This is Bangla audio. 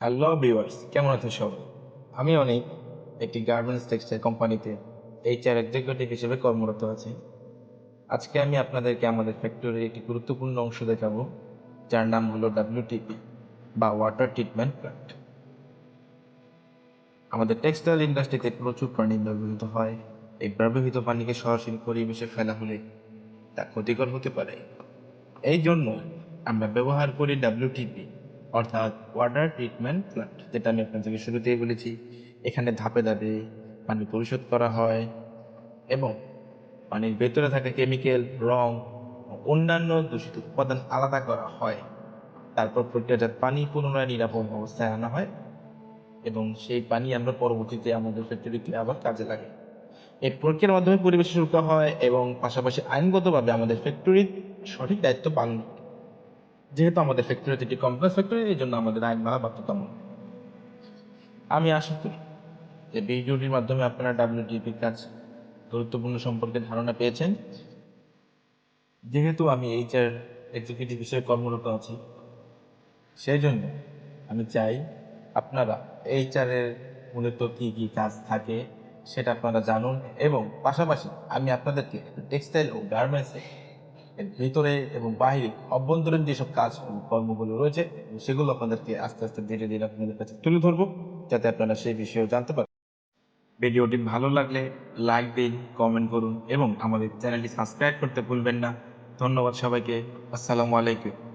হ্যালো ভিউয়ার্স কেমন আছেন সবাই? আমি অনেক, একটি গার্মেন্টস টেক্সটাইল কোম্পানিতে এইচআর এক্সিকিউটিভ হিসেবে কর্মরত আছি। আজকে আমি আপনাদেরকে আমাদের ফ্যাক্টরির একটি গুরুত্বপূর্ণ অংশ দেখাবো, যার নাম হলো ডাব্লিউটিপি বা ওয়াটার ট্রিটমেন্ট প্ল্যান্ট আমাদের টেক্সটাইল ইন্ডাস্ট্রিতে প্রচুর পানি ব্যবহৃত হয়। এই ব্যবহৃত পানিকে সরাসরি পরিবেশে ফেলা হলে তা ক্ষতিকর হতে পারে। এই জন্য আমরা ব্যবহার করি ডাব্লিউটিপি অর্থাৎ ওয়াটার ট্রিটমেন্ট প্ল্যান্ট যেটা আমি আপনাদেরকে শুরুতেই বলেছি এখানে ধাপে ধাপে পানি পরিশোধ করা হয় এবং পানির ভেতরে থাকা কেমিক্যাল রং অন্যান্য দূষিত উপাদান আলাদা করা হয় তারপর প্রক্রিয়াজাত পানি পুনরায় নিরাপদ অবস্থায় আনা হয় এবং সেই পানি আমরা পরবর্তীতে আমাদের ফ্যাক্টরিতে আবার কাজে লাগে এই প্রক্রিয়ার মাধ্যমে পরিবেশ সুরক্ষা হয় এবং পাশাপাশি আইনগতভাবে আমাদের ফ্যাক্টরির সঠিক দায়িত্ব পালন। যেহেতু আমাদের ফ্যাক্টরিতে একটি কমপ্লেক্স ফ্যাক্টরি এই জন্য আমাদের আইন মানা বাধ্যতামূলক। আমি আশা করি যে ভিডিওটির মাধ্যমে আপনারা ডাব্লিউটিপির কাজ গুরুত্বপূর্ণ সম্পর্কে ধারণা পেয়েছেন। যেহেতু আমি এইচআর এক্সিকিউটিভ হিসেবে কর্মরত আছি, সেই জন্য আমি চাই আপনারা এইচআর এর মূলত কী কী কাজ থাকে সেটা আপনারা জানুন এবং পাশাপাশি আমি আপনাদেরকে টেক্সটাইল ও গার্মেন্টসে এর ভিতরে এবং বাহিরে অভ্যন্তরীণ যেসব কাজ কর্মগুলো রয়েছে, সেগুলো আপনাদেরকে আস্তে আস্তে ধীরে ধীরে আপনাদের কাছে তুলে ধরবো, যাতে আপনারা সেই বিষয়েও জানতে পারেন। ভিডিওটি ভালো লাগলে লাইক দিন, কমেন্ট করুন এবং আমাদের চ্যানেলটি সাবস্ক্রাইব করতে ভুলবেন না। ধন্যবাদ সবাইকে। আসসালামু আলাইকুম।